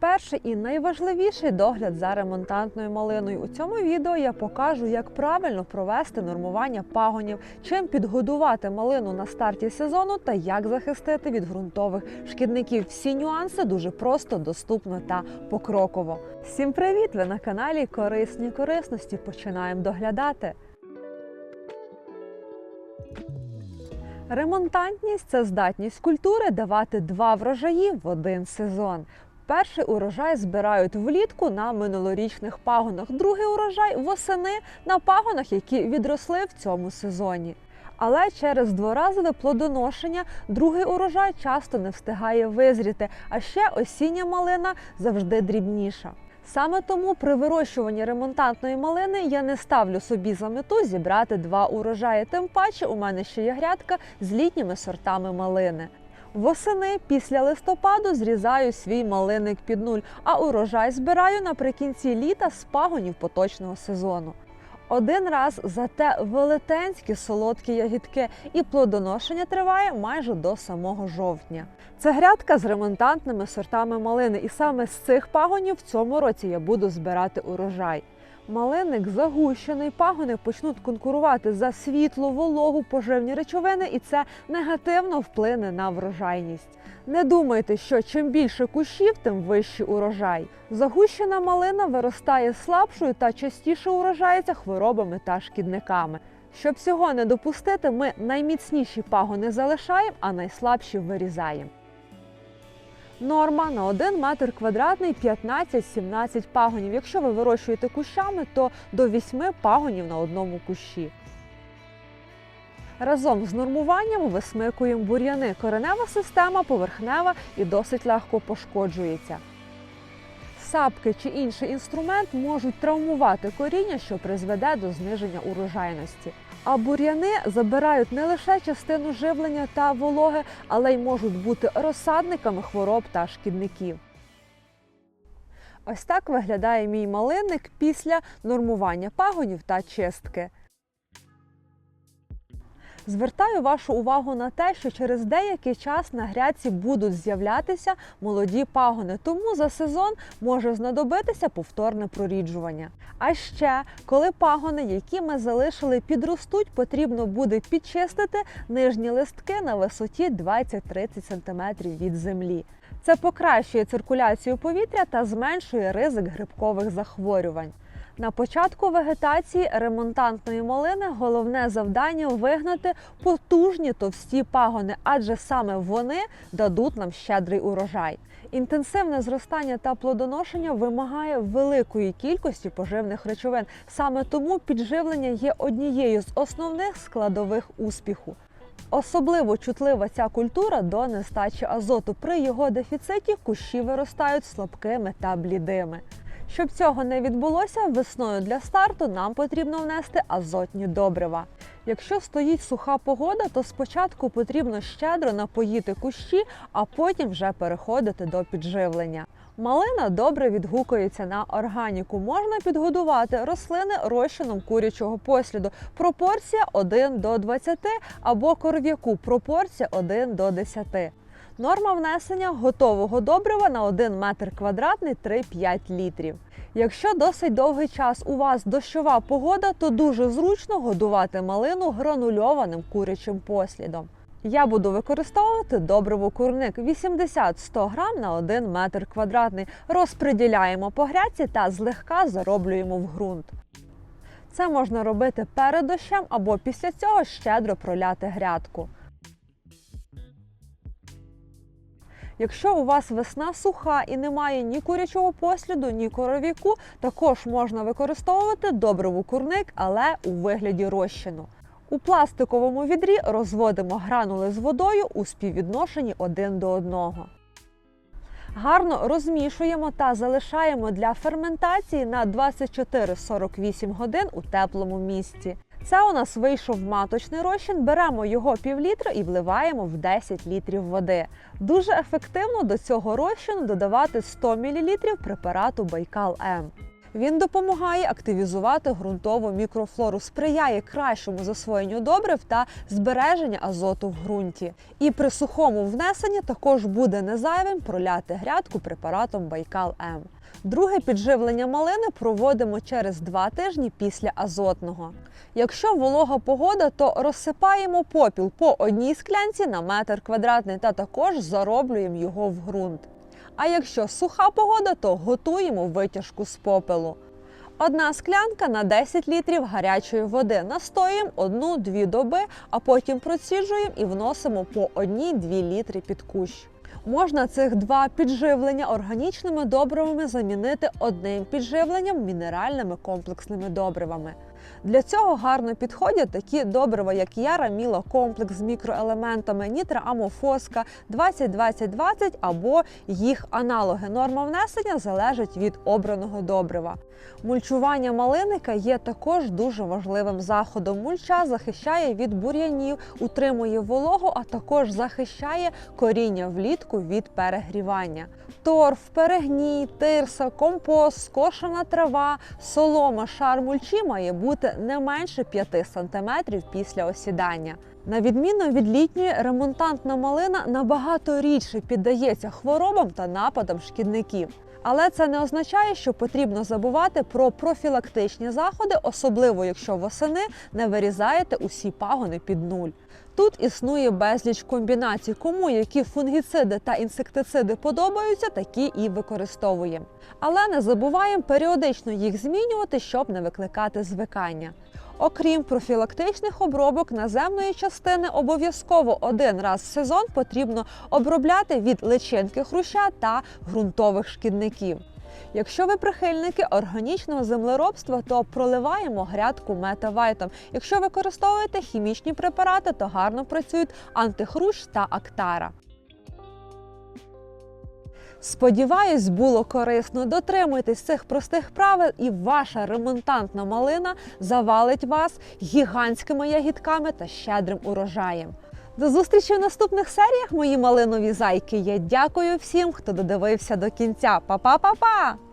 Перший і найважливіший догляд за ремонтантною малиною. У цьому відео я покажу, як правильно провести нормування пагонів, чим підгодувати малину на старті сезону та як захистити від ґрунтових шкідників. Всі нюанси дуже просто, доступно та покроково. Всім привіт! Ви на каналі Корисні корисності. Починаємо доглядати. Ремонтантність це здатність культури давати два врожаї в один сезон. Перший урожай збирають влітку на минулорічних пагонах, другий урожай восени на пагонах, які відросли в цьому сезоні. Але через дворазове плодоношення другий урожай часто не встигає визріти, а ще осіння малина завжди дрібніша. Саме тому при вирощуванні ремонтантної малини я не ставлю собі за мету зібрати два урожаї. Тим паче у мене ще є грядка з літніми сортами малини. Восени після листопаду зрізаю свій малинник під нуль, а урожай збираю наприкінці літа з пагонів поточного сезону. Один раз зате велетенські солодкі ягідки, і плодоношення триває майже до самого жовтня. Це грядка з ремонтантними сортами малини, і саме з цих пагонів в цьому році я буду збирати урожай. Малинник загущений, пагони почнуть конкурувати за світло, вологу, поживні речовини, і це негативно вплине на врожайність. Не думайте, що чим більше кущів, тим вищий урожай. Загущена малина виростає слабшою та частіше уражається хворобами та шкідниками. Щоб цього не допустити, ми найміцніші пагони залишаємо, а найслабші вирізаємо. Норма на 1 метр квадратний 15-17 пагонів. Якщо ви вирощуєте кущами, то до 8 пагонів на одному кущі. Разом з нормуванням висмикуємо бур'яни. Коренева система поверхнева і досить легко пошкоджується. Сапки чи інший інструмент можуть травмувати коріння, що призведе до зниження урожайності. А бур'яни забирають не лише частину живлення та вологи, але й можуть бути розсадниками хвороб та шкідників. Ось так виглядає мій малинник після нормування пагонів та чистки. Звертаю вашу увагу на те, що через деякий час на грядці будуть з'являтися молоді пагони, тому за сезон може знадобитися повторне проріджування. А ще, коли пагони, які ми залишили, підростуть, потрібно буде підчистити нижні листки на висоті 20-30 см від землі. Це покращує циркуляцію повітря та зменшує ризик грибкових захворювань. На початку вегетації ремонтантної малини головне завдання вигнати потужні товсті пагони, адже саме вони дадуть нам щедрий урожай. Інтенсивне зростання та плодоношення вимагає великої кількості поживних речовин. Саме тому підживлення є однією з основних складових успіху. Особливо чутлива ця культура до нестачі азоту. При його дефіциті кущі виростають слабкими та блідими. Щоб цього не відбулося, весною для старту нам потрібно внести азотні добрива. Якщо стоїть суха погода, то спочатку потрібно щедро напоїти кущі, а потім вже переходити до підживлення. Малина добре відгукується на органіку. Можна підгодувати рослини розчином курячого посліду. Пропорція 1 до 20 або коров'яку пропорція 1 до 10. Норма внесення готового добрива на 1 метр квадратний 3-5 літрів. Якщо досить довгий час у вас дощова погода, то дуже зручно годувати малину гранульованим курячим послідом. Я буду використовувати добриво курник 80-100 грам на 1 метр квадратний. Розподіляємо по грядці та злегка зароблюємо в ґрунт. Це можна робити перед дощем або після цього щедро проляти грядку. Якщо у вас весна суха і немає ні курячого посліду, ні коровіку, також можна використовувати добриву курник, але у вигляді розчину. У пластиковому відрі розводимо гранули з водою у співвідношенні один до одного. Гарно розмішуємо та залишаємо для ферментації на 24-48 годин у теплому місці. Це у нас вийшов маточний розчин. Беремо його півлітра і вливаємо в 10 літрів води. Дуже ефективно до цього розчину додавати 100 мл препарату Байкал М. Він допомагає активізувати ґрунтову мікрофлору, сприяє кращому засвоєнню добрив та збереженню азоту в ґрунті. І при сухому внесенні також буде незайвим проляти грядку препаратом Байкал М. Друге підживлення малини проводимо через два тижні після азотного. Якщо волога погода, то розсипаємо попіл по одній склянці на метр квадратний та також зароблюємо його в ґрунт. А якщо суха погода, то готуємо витяжку з попелу. Одна склянка на 10 літрів гарячої води. Настоюємо одну-дві доби, а потім проціджуємо і вносимо по одній-дві літри під кущ. Можна цих два підживлення органічними добривами замінити одним підживленням мінеральними комплексними добривами. Для цього гарно підходять такі добрива, як Яра Міла комплекс з мікроелементами, Нітра Амофоска 20-20-20 або їх аналоги. Норма внесення залежить від обраного добрива. Мульчування малиника є також дуже важливим заходом. Мульча захищає від бур'янів, утримує вологу, а також захищає коріння влітку від перегрівання. Торф, перегній, тирса, компост, скошена трава, солома, шар мульчі має бути не менше 5 см після осідання. На відміну від літньої, ремонтантна малина набагато рідше піддається хворобам та нападам шкідників. Але це не означає, що потрібно забувати про профілактичні заходи, особливо якщо восени не вирізаєте усі пагони під нуль. Тут існує безліч комбінацій, кому які фунгіциди та інсектициди подобаються, такі і використовуємо. Але не забуваємо періодично їх змінювати, щоб не викликати звикання. Окрім профілактичних обробок наземної частини, обов'язково один раз в сезон потрібно обробляти від личинки хруща та ґрунтових шкідників. Якщо ви прихильники органічного землеробства, то проливаємо грядку метавайтом. Якщо використовуєте хімічні препарати, то гарно працюють антихрущ та актара. Сподіваюсь, було корисно. Дотримуйтесь цих простих правил, і ваша ремонтантна малина завалить вас гігантськими ягідками та щедрим урожаєм. До зустрічі в наступних серіях, мої малинові зайки. Я дякую всім, хто додивився до кінця. Па-па-па-па!